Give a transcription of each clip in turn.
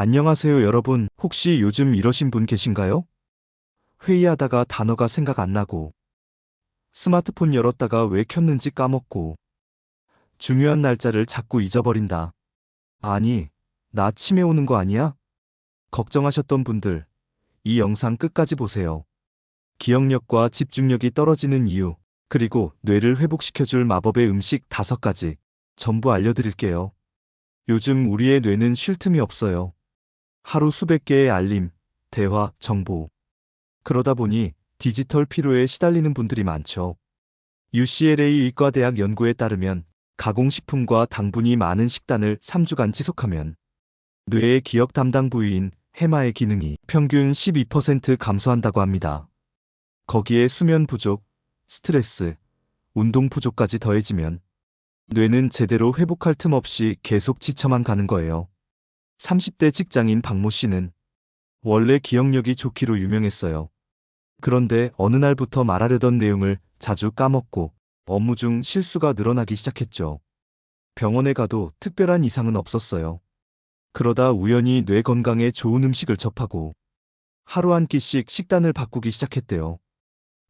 안녕하세요, 여러분. 혹시 요즘 이러신 분 계신가요? 회의하다가 단어가 생각 안 나고, 스마트폰 열었다가 왜 켰는지 까먹고, 중요한 날짜를 자꾸 잊어버린다. 아니, 나 치매 오는 거 아니야? 걱정하셨던 분들, 이 영상 끝까지 보세요. 기억력과 집중력이 떨어지는 이유, 그리고 뇌를 회복시켜줄 마법의 음식 다섯 가지 전부 알려드릴게요. 요즘 우리의 뇌는 쉴 틈이 없어요. 하루 수백 개의 알림, 대화, 정보. 그러다 보니 디지털 피로에 시달리는 분들이 많죠. UCLA 의과대학 연구에 따르면 가공식품과 당분이 많은 식단을 3주간 지속하면 뇌의 기억 담당 부위인 해마의 기능이 평균 12% 감소한다고 합니다. 거기에 수면 부족, 스트레스, 운동 부족까지 더해지면 뇌는 제대로 회복할 틈 없이 계속 지쳐만 가는 거예요. 30대 직장인 박모 씨는 원래 기억력이 좋기로 유명했어요. 그런데 어느 날부터 말하려던 내용을 자주 까먹고 업무 중 실수가 늘어나기 시작했죠. 병원에 가도 특별한 이상은 없었어요. 그러다 우연히 뇌 건강에 좋은 음식을 접하고 하루 한 끼씩 식단을 바꾸기 시작했대요.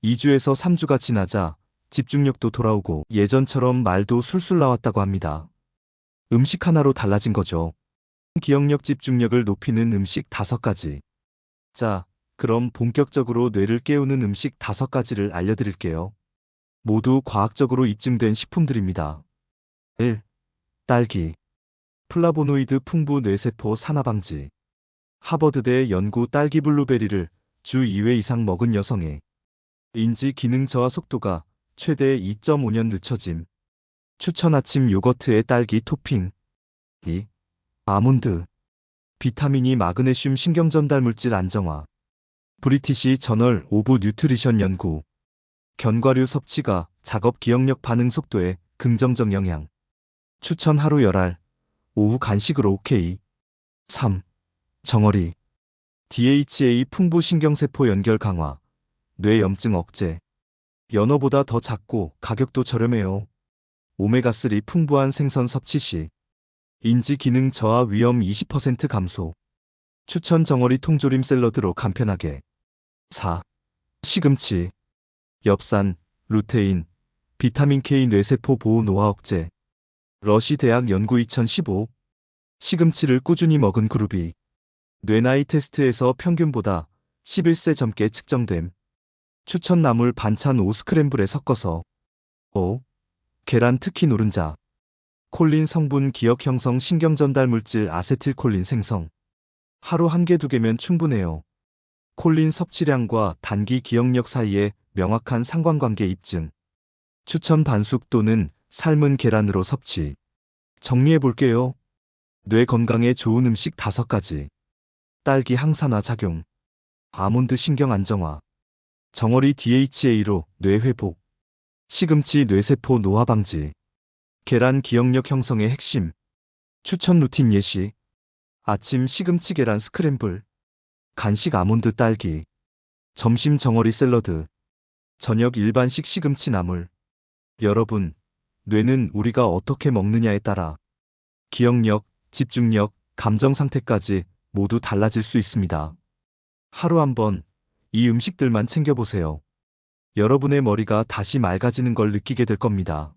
2주에서 3주가 지나자 집중력도 돌아오고 예전처럼 말도 술술 나왔다고 합니다. 음식 하나로 달라진 거죠. 기억력 집중력을 높이는 음식 다섯 가지. 자, 그럼 본격적으로 뇌를 깨우는 음식 다섯 가지를 알려드릴게요. 모두 과학적으로 입증된 식품들입니다. 1. 딸기. 플라보노이드 풍부 뇌세포 산화 방지. 하버드대 연구 딸기 블루베리를 주 2회 이상 먹은 여성의 인지 기능 저하 속도가 최대 2.5년 늦춰짐. 추천 아침 요거트에 딸기 토핑. 2. 아몬드. 비타민이 마그네슘 신경 전달 물질 안정화. 브리티시 저널 오브 뉴트리션 연구. 견과류 섭취가 작업 기억력 반응 속도에 긍정적 영향. 추천 하루 열알. 오후 간식으로 오케이. 3. 정어리. DHA 풍부 신경세포 연결 강화. 뇌염증 억제. 연어보다 더 작고 가격도 저렴해요. 오메가3 풍부한 생선 섭취 시 인지 기능 저하 위험 20% 감소. 추천 정어리 통조림 샐러드로 간편하게. 4. 시금치. 엽산, 루테인, 비타민 K 뇌세포 보호 노화 억제. 러시 대학 연구 2015. 시금치를 꾸준히 먹은 그룹이 뇌나이 테스트에서 평균보다 11세 젊게 측정됨. 추천 나물 반찬 5스크램블에 섞어서 5. 계란 특히 노른자 콜린 성분 기억 형성 신경 전달 물질 아세틸콜린 생성 하루 한 개 두 개면 충분해요. 콜린 섭취량과 단기 기억력 사이에 명확한 상관관계 입증. 추천 반숙 또는 삶은 계란으로 섭취. 정리해 볼게요. 뇌 건강에 좋은 음식 다섯 가지. 딸기 항산화 작용. 아몬드 신경 안정화. 정어리 DHA로 뇌 회복. 시금치 뇌세포 노화 방지. 계란 기억력 형성의 핵심. 추천 루틴 예시. 아침 시금치 계란 스크램블. 간식 아몬드 딸기. 점심 정어리 샐러드. 저녁 일반식 시금치 나물. 여러분, 뇌는 우리가 어떻게 먹느냐에 따라 기억력, 집중력, 감정 상태까지 모두 달라질 수 있습니다. 하루 한 번 이 음식들만 챙겨보세요. 여러분의 머리가 다시 맑아지는 걸 느끼게 될 겁니다.